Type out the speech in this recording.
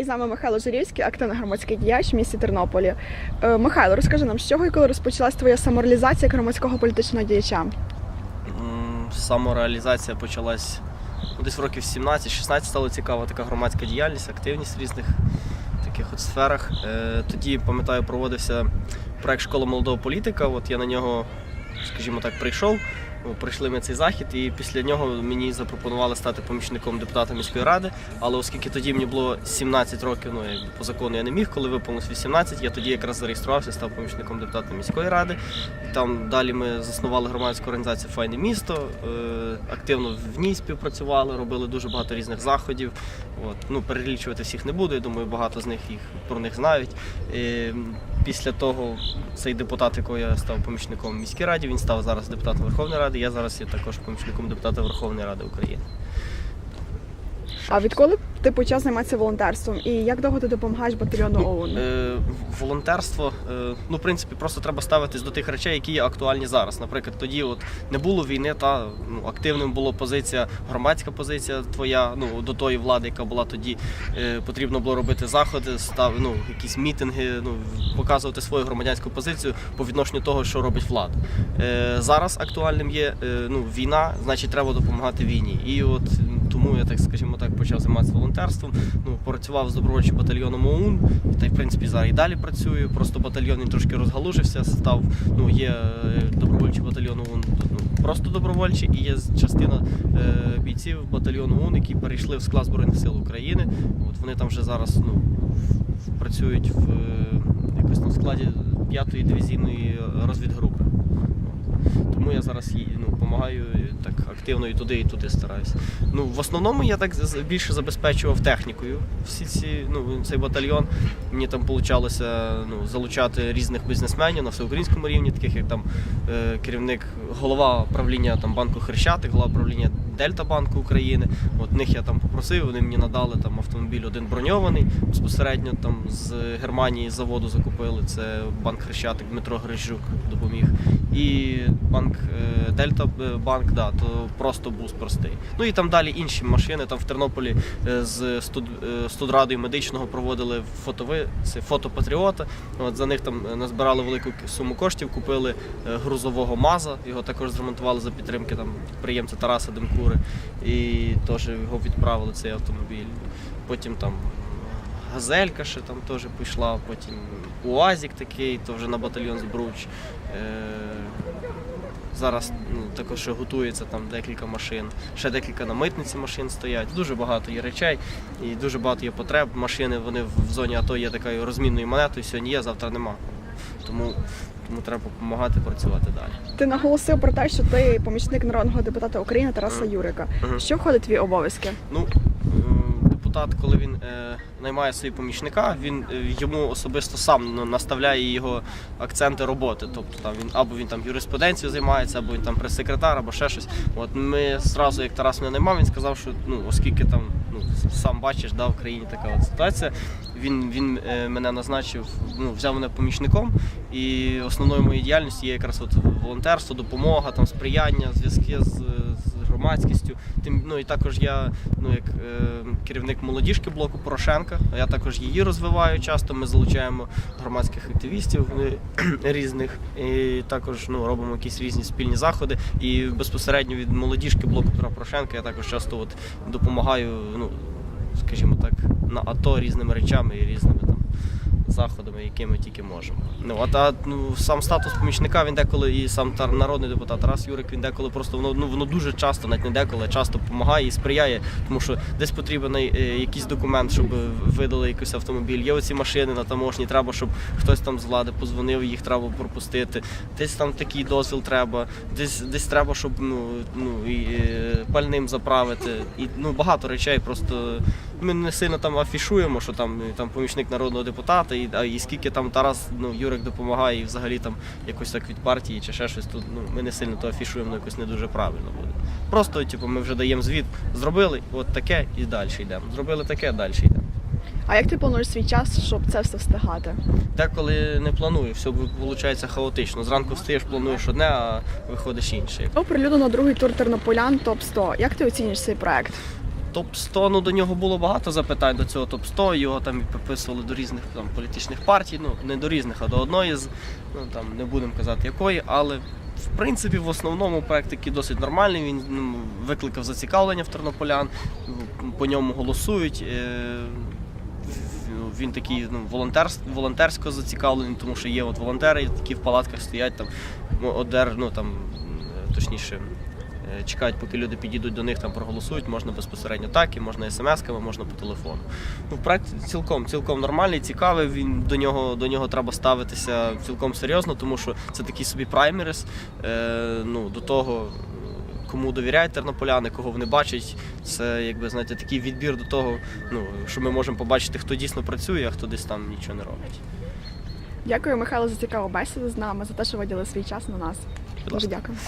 І з нами Михайло Жирівський, активний громадський діяч в місті Тернополі. Е, Михайло, розкажи нам, з чого і коли розпочалась твоя самореалізація як громадського політичного діяча? Самореалізація почалась ну, десь в років 17-16 стало цікава така громадська діяльність, активність в різних таких от сферах. Е, Тоді, пам'ятаю, проводився проект Школа молодого політика. От я на нього, скажімо так, прийшов. Прийшли ми цей захід, і після нього мені запропонували стати помічником депутата міської ради. Але оскільки тоді мені було 17 років, ну якби по закону я не міг, коли виповнилось 18, я тоді якраз зареєструвався, став помічником депутата міської ради. Там далі ми заснували громадську організацію Файне місто, е, активно в ній співпрацювали, робили дуже багато різних заходів. От. Ну, перелічувати всіх не буду, я думаю, багато з них їх про них знають. Після того цей депутат, якого я став помічником міській раді, він став зараз депутатом Верховної Ради. Я зараз є також помічником депутата Верховної Ради України. А відколи ти почав займатися волонтерством? І як довго ти допомагаєш батальйону ОУН? Е, волонтерство, е, ну, в принципі, просто треба ставитись до тих речей, які є актуальні зараз. Наприклад, тоді от не було війни, та ну, активним була позиція, громадська позиція твоя, ну, до тої влади, яка була тоді. Е, потрібно було робити заходи, став, ну, якісь мітинги, ну, показувати свою громадянську позицію по відношенню того, що робить влада. Е, зараз актуальним є е, ну, війна, значить, треба допомагати війні. І от тому я так, скажімо так, почав займатися волонтерством. Ну, працював з добровольчим батальйоном ОУН, та й в принципі зараз і далі працюю. Просто батальйон він трошки розгалужився, став. Ну, є е, добровольчий батальйон ОУН, ну, просто добровольчий, і є частина е, бійців батальйону ОУН, які перейшли в склад Збройних сил України. От вони там вже зараз ну, працюють в е, якось на складі 5-ї дивізійної розвідгрупи. Тому я зараз допомагаю так активно і туди, і туди стараюся. Ну, в основному я так більше забезпечував технікою. Всі ці, ну, цей батальйон. Мені там получалося ну, залучати різних бізнесменів на всеукраїнському рівні, таких як там е, керівник, голова правління там, банку Хрещатик, голова правління Дельта Банку України. От них я там попросив, вони мені надали там автомобіль один броньований, безпосередньо там з Германії заводу закупили. Це банк Хрещатик Дмитро Грищук допоміг. І банк е, Дельта е, банк, да, то просто був простий. Ну і там далі інші машини. Там в Тернополі е, з студрадою медичного проводили фотови, фотопатріота. От за них там назбирали велику суму коштів, купили грузового МАЗа. Його також зремонтували за підтримки там підприємця Тараса Демкури. І теж його відправили цей автомобіль. Потім там Газелька ще там теж пішла, потім УАЗик такий, то вже на батальйон Збруч. Е, Зараз ну, також готується там декілька машин, ще декілька на митниці машин стоять. Дуже багато є речей і дуже багато є потреб. Машини вони в зоні АТО є такою розмінною монетою. Сьогодні є, завтра нема. Тому, тому треба допомагати працювати далі. Ти наголосив про те, що ти помічник народного депутата України Тараса. Юрика. Що входить в твої обов'язки? Ну, депутат, коли він е, наймає собі помічника, він е, йому особисто сам ну, наставляє його акценти роботи. Тобто там він або він там юриспруденцією займається, або він там прес-секретар, або ще щось. От ми зразу, як Тарас мене наймав, він сказав, що ну, оскільки там ну, сам бачиш, да, в країні така от ситуація. Він, він е, мене назначив, ну, взяв мене помічником, і основною моєю діяльністю є якраз от волонтерство, допомога, там, сприяння, зв'язки з, з громадськістю. Тим, ну, і також я ну, як е, керівник молодіжки блоку Порошенка, я також її розвиваю часто. Ми залучаємо громадських активістів е, різних, і також ну, робимо якісь різні спільні заходи. І безпосередньо від молодіжки блоку Петра Порошенка я також часто от, допомагаю, ну, скажімо так, на АТО різними речами і різними заходами, якими тільки можемо. Ну, от, а ну, сам статус помічника, він деколи і сам народний депутат Тарас Юрик, він деколи просто воно, ну, воно дуже часто, навіть не деколи, часто допомагає і сприяє, тому що десь потрібен е, якийсь документ, щоб видали якийсь автомобіль. Є оці машини на таможні, треба, щоб хтось там з влади позвонив, їх треба пропустити. Десь там такий дозвіл треба, десь, десь треба, щоб ну, ну, і, е, пальним заправити. І ну, багато речей просто ми не сильно там афішуємо, що там, е, там помічник народного депутата, і, а, і скільки там Тарас ну, Юрик допомагає, і взагалі там якось так від партії чи ще щось, то ну, ми не сильно то афішуємо, ну, якось не дуже правильно буде. Просто, типу, ми вже даємо звіт, зробили от таке і далі йдемо. Зробили таке, далі йдемо. А як ти плануєш свій час, щоб це все встигати? Деколи не планую, все виходить хаотично. Зранку встаєш, плануєш одне, а виходиш інше. Оприлюднено другий тур тернополян топ 100 Як ти оцінюєш цей проект? Топ 100 ну до нього було багато запитань до цього топ 100 Його там і приписували до різних там політичних партій. Ну не до різних, а до одної з ну там не будемо казати якої, але в принципі в основному проект такий досить нормальний. Він ну, викликав зацікавлення в тернополян, ну, по ньому голосують. Е, він такий ну, волонтер, волонтерсько зацікавлений, тому що є от волонтери, які в палатках стоять там, одер, ну там точніше. Е, Чекають, поки люди підійдуть до них, там проголосують, можна безпосередньо так, і можна смс-ками, можна по телефону. Ну, проект цілком, цілком нормальний, цікавий. Він до нього, до нього треба ставитися цілком серйозно, тому що це такий собі праймерис. Е, ну, до того, кому довіряють тернополяни, кого вони бачать. Це якби знаєте, такий відбір до того, ну, що ми можемо побачити, хто дійсно працює, а хто десь там нічого не робить. Дякую, Михайло, за цікаву бесіду з нами, за те, що виділи свій час на нас. Дуже дякую.